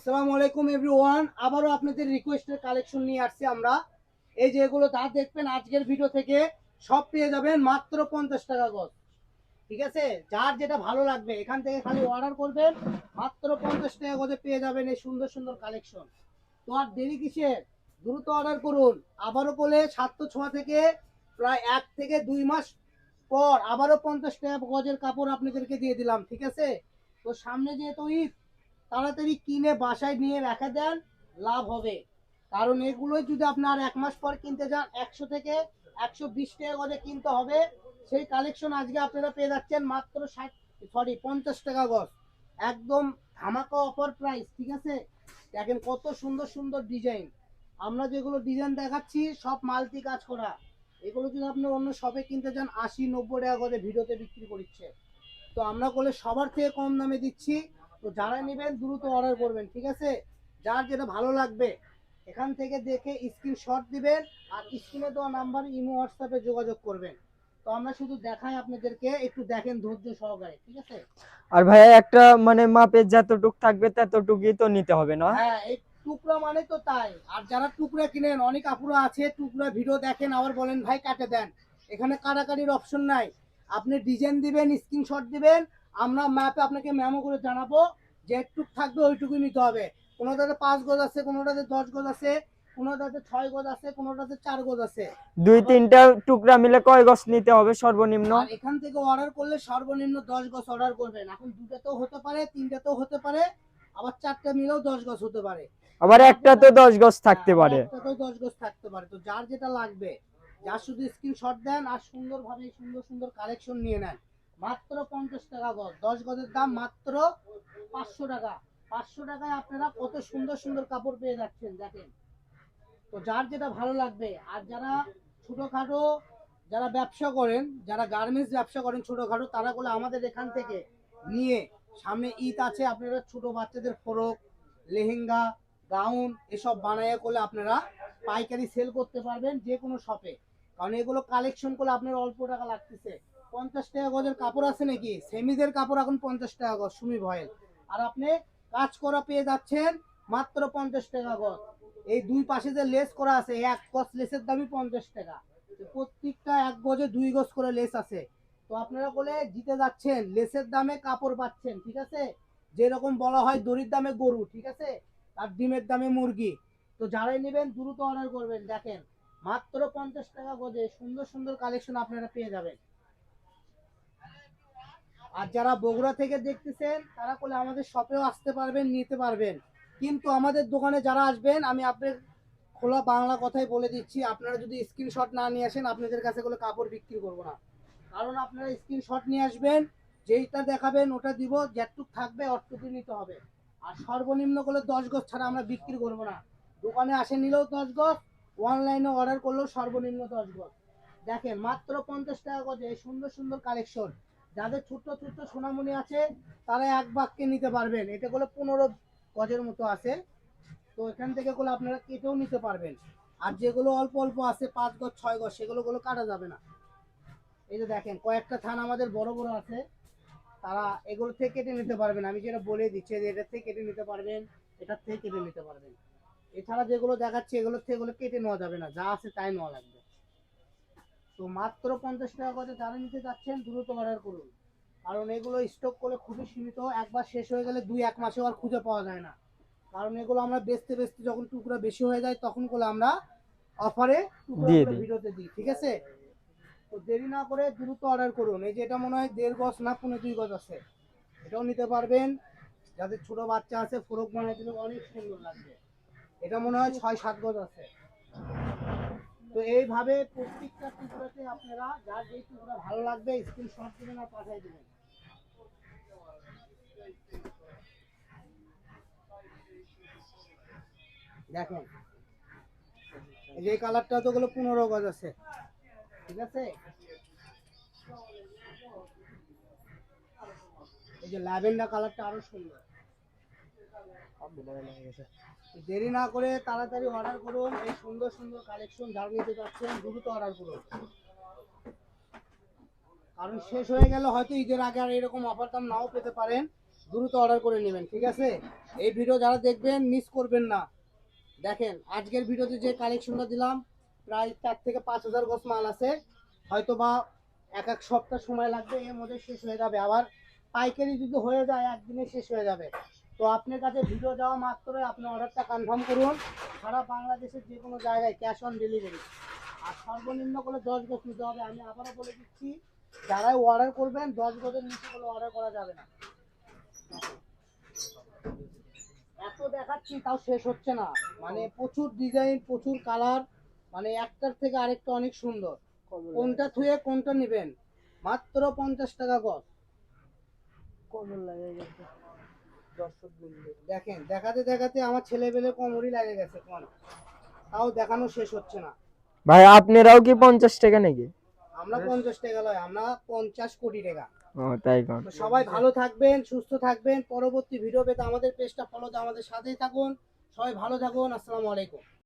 আসসালামু আলাইকুম এভরিওয়ান। আবারও আপনাদের রিকোয়েস্টের কালেকশন নিয়ে আসছি আমরা। এই যে এগুলো যা দেখবেন আজকের ভিডিও থেকে, সব পেয়ে যাবেন মাত্র পঞ্চাশ টাকা গজ। ঠিক আছে? যার যেটা ভালো লাগবে, এখান থেকে খালি অর্ডার করবেন, মাত্র পঞ্চাশ টাকা গজে পেয়ে যাবেন এই সুন্দর সুন্দর কালেকশন তো আর দেরি কিসের? দ্রুত অর্ডার করুন। আবারও বলে সাতশো ছোঁয়া থেকে প্রায় এক থেকে দুই মাস পর আবারও পঞ্চাশ টাকা গজের কাপড় আপনাদেরকে দিয়ে দিলাম, ঠিক আছে? তো সামনে যেহেতু ঈদ তাড়াতাড়ি কিনে বাসায় নিয়ে রেখে দেন, লাভ হবে। কারণ এগুলোই যদি আপনার এক মাস পর কিনতে যান, একশো থেকে একশো বিশ টাকা করে কিনতে হবে। সেই কালেকশন আজকে আপনারা পেয়ে যাচ্ছেন মাত্র ষাট সরি পঞ্চাশ টাকা গজ। একদম ধামাকা অফার প্রাইস ঠিক আছে? দেখেন কত সুন্দর সুন্দর ডিজাইন আমরা যেগুলো ডিজাইন দেখাচ্ছি, সব মালতি কাজ করা। এগুলো যদি আপনি অন্য শপে কিনতে যান, আশি, নব্বই টাকা করে ভিডিওতে বিক্রি করছে তো আমরা করলে সবার থেকে কম দামে দিচ্ছি। তো যারা নেবেন দ্রুত অর্ডার করবেন ঠিক আছে? যার যেটা ভালো লাগবে এখান থেকে দেখে স্ক্রিনশট দিবেন আর স্ক্রিনে দেওয়া নাম্বার ইমো হোয়াটসঅ্যাপে যোগাযোগ করবেন। তো আমরা শুধু দেখাই আপনাদেরকে একটু দেখেন ধৈর্য সহকারে ঠিক আছে? আর ভাইয়া একটা মানে মাপের যতটুক থাকবে ততটুকুই তো নিতে হবে না? হ্যাঁ এই টুকরা মানে তো তাই। আর যারা টুকরা কিনেন অনেক আপুরা আছে টুকরা ভিডিও দেখেন আবার বলেন ভাই কাটে দেন। এখানে কাটাকাটির অপশন নাই। আপনি ডিজাইন দিবেন স্ক্রিনশট দিবেন আমরা ম্যাপে আপনাকে মেমো করে জানাব। যে একটুক থাকবে ওইটুকুই নিতে হবে। কোনোটাতে পাঁচ গজ আছে কোনোটাতে দশ গজ আছে কোনোটাতে ছয় গজ আছে কোনোটাতে চার গজ আছে। দুই তিনটা টুকরা মিলে কয় গছ নিতে হবে সর্বনিম্ন? এখান থেকে অর্ডার করলে সর্বনিম্ন দশ গজ অর্ডার করবেন। এখন দুটাতেও হতে পারে তিনটাতেও হতে পারে আবার চারটা মিলেও দশ গজ হতে পারে। আবার একটা তো দশ গছ থাকতে পারে। একটাতেও দশ গজ থাকতে পারে। তো যার যেটা লাগবে যার শুধু স্ক্রিনশট দেন আর সুন্দরভাবে সুন্দর সুন্দর কালেকশন নিয়ে নেন। মাত্র পঞ্চাশ টাকা গজ। দশ গজের দাম মাত্র পাঁচশো টাকা। পাঁচশো টাকায় আপনারা কত সুন্দর সুন্দর কাপড় পেয়ে যাচ্ছেন, দেখেন। তো যার যেটা ভালো লাগবে, আর যারা ছোটোখাটো যারা ব্যবসা করেন, যারা গার্মেন্টস ব্যবসা করেন ছোটোখাটো, তারা বলে আমাদের এখান থেকে নিয়ে, সামনে ঈদ আছে, আপনারা ছোট বাচ্চাদের ফরক, লেহেঙ্গা, গাউন এসব বানাইয়া করলে আপনারা পাইকারি সেল করতে পারবেন যে কোনো শপে কারণ এগুলো কালেকশন করলে আপনার অল্প টাকা লাগতেছে। পঞ্চাশ টাকা গজের কাপড় আছে নাকি? সেমিদের কাপড় এখন পঞ্চাশ টাকা গজ, সুমি ভয়েল। আর আপনি কাজ করা পেয়ে যাচ্ছেন মাত্র পঞ্চাশ টাকা গজ। এই দুই পাশে যে লেস করা আছে, এক গজ লেসের দামই পঞ্চাশ টাকা। প্রত্যেকটা এক গজে দুই গজ করে লেস আছে। তো আপনারা বলে জিতে যাচ্ছেন, লেসের দামে কাপড় পাচ্ছেন, ঠিক আছে? যেরকম বলা হয় দড়ির দামে গরু, ঠিক আছে? আর ডিমের দামে মুরগি। তো যারাই নেবেন, দ্রুত অর্ডার করবেন, দেখেন। মাত্র পঞ্চাশ টাকা গজে সুন্দর সুন্দর কালেকশন আপনারা পেয়ে যাবেন। আর যারা বগুড়া থেকে দেখতেছেন, তারা করলে আমাদের শপেও আসতে পারবেন, নিতে পারবেন। কিন্তু আমাদের দোকানে যারা আসবেন, আমি আপনার খোলা বাংলা কথাই বলে দিচ্ছি, আপনারা যদি স্ক্রিনশট না নিয়ে আসেন, আপনাদের কাছে কোনো কাপড় বিক্রি করব না। কারণ আপনারা স্ক্রিনশট নিয়ে আসবেন, যেইটা দেখাবেন, ওটা দিব, যেটুক থাকবে অটুকু নিতে হবে। আর সর্বনিম্ন করলে দশ গজ ছাড়া আমরা বিক্রি করব না। দোকানে আসে নিলেও দশ গজ অনলাইনে অর্ডার করলেও সর্বনিম্ন দশ গজ। দেখেন, মাত্র পঞ্চাশ টাকা গজে এই সুন্দর সুন্দর কালেকশন যাদের ছোট্ট ছোট্ট সোনামণি আছে, তারা এক বাক্যে নিতে পারবেন। এটা করলে পনেরো গজের মতো আছে। তো এখান থেকে করলে আপনারা কেটেও নিতে পারবেন। আর যেগুলো অল্প অল্প আছে, পাঁচ গজ, ছয় গজ, সেগুলো গুলো কাটা যাবে না। এই যে দেখেন, কয়েকটা থান আমাদের বড় বড় আছে। তারা এগুলো থেকে কেটে নিতে পারবেন। আমি যেটা বলে দিচ্ছি যে এটার থেকে কেটে নিতে পারবেন এটার থেকে কেটে নিতে পারবেন। এছাড়া যেগুলো দেখাচ্ছি, এগুলো থেকে এগুলো কেটে নেওয়া যাবে না। যা আছে তাই নেওয়া লাগবে। তো মাত্র পঞ্চাশ টাকা করে যারা নিতে যাচ্ছেন দ্রুত অর্ডার করুন। কারণ এগুলো স্টক করলে খুবই সীমিত একবার শেষ হয়ে গেলে দুই এক মাসেও আর খুঁজে পাওয়া যায় না। কারণ এগুলো আমরা বেচতে বেচতে যখন টুকরা বেশি হয়ে যায় তখন করে আমরা অফারে দিয়ে দিই। ভিডিওতে দিই ঠিক আছে? তো দেরি না করে দ্রুত অর্ডার করুন। এই যে এটা মনে হয় দেড় গজ না পনেরো দুই গজ আছে। এটাও নিতে পারবেন। যাদের ছোট বাচ্চা আছে ফোরক বানাই দিলে অনেক সুন্দর লাগবে। এটা মনে হয় ছয় সাত গজ আছে। তো এইভাবে প্রত্যেকটা টুকরাতে আপনারা যার যেই টুকরা ভালো লাগবে স্ক্রিনশট দিবেন আর পাঠিয়ে দেবেন। দেখেন, এই যে কালারটা তো গুলো পনেরো গজ আছে। ঠিক আছে? এই যে ল্যাভেন্ডার কালারটা আরও সুন্দর। দেরি না করে তাড়াতাড়ি অর্ডার করুন, এই সুন্দর সুন্দর কালেকশন যারা নিতে চাচ্ছেন দ্রুত অর্ডার করুন। কারণ শেষ হয়ে গেলে হয়তো ঈদের আগে আর এরকম অফার দাম নাও পেতে পারেন, দ্রুত অর্ডার করে নেবেন, ঠিক আছে? এই ভিডিও যারা দেখবেন মিস করবেন না। দেখেন, আজকের ভিডিওতে যে কালেকশনটা দিলাম, প্রায় চার থেকে পাঁচ হাজার গছ মাল আছে। হয়তো বা এক এক সপ্তাহ সময় লাগবে, এর মধ্যে শেষ হয়ে যাবে। আবার পাইকারি যদি হয়ে যায়, একদিনে শেষ হয়ে যাবে। তো আপনার কাছে ভিডিও যাওয়া মাত্রই আপনি অর্ডারটা কনফার্ম করুন। সারা বাংলাদেশের যে কোনো জায়গায় ক্যাশ অন ডেলিভারি আর সর্বনিম্ন করে দশ গজ নিতে হবে। আমি আবারও বলে দিচ্ছি যারাই অর্ডার করবেন দশ গজের নিচে কোনো অর্ডার করা যাবে না। এত দেখাচ্ছি তাও শেষ হচ্ছে না। মানে প্রচুর ডিজাইন প্রচুর কালার মানে একটার থেকে আরেকটা অনেক সুন্দর। কোনটা থুয়ে কোনটা নেবেন? মাত্র পঞ্চাশ টাকা গজ। কমন লাগে দর্শক দেখেন দেখাতে দেখাতে আমার ছেলেবেলে কোমরই লাগে গেছে কোন তাও দেখানো শেষ হচ্ছে না। ভাই আপনারাও কি পঞ্চাশ টাকা নাকি? আমরা পঞ্চাশ টাকা লয় আমরা পঞ্চাশ কোটি টাকা। ও তাই কোন। তো সবাই ভালো থাকবেন সুস্থ থাকবেন। পরবর্তী ভিডিও পেতে আমাদের পেজটা ফলো আমাদের সাথেই থাকুন। সবাই ভালো থাকুন আসসালামু আলাইকুম।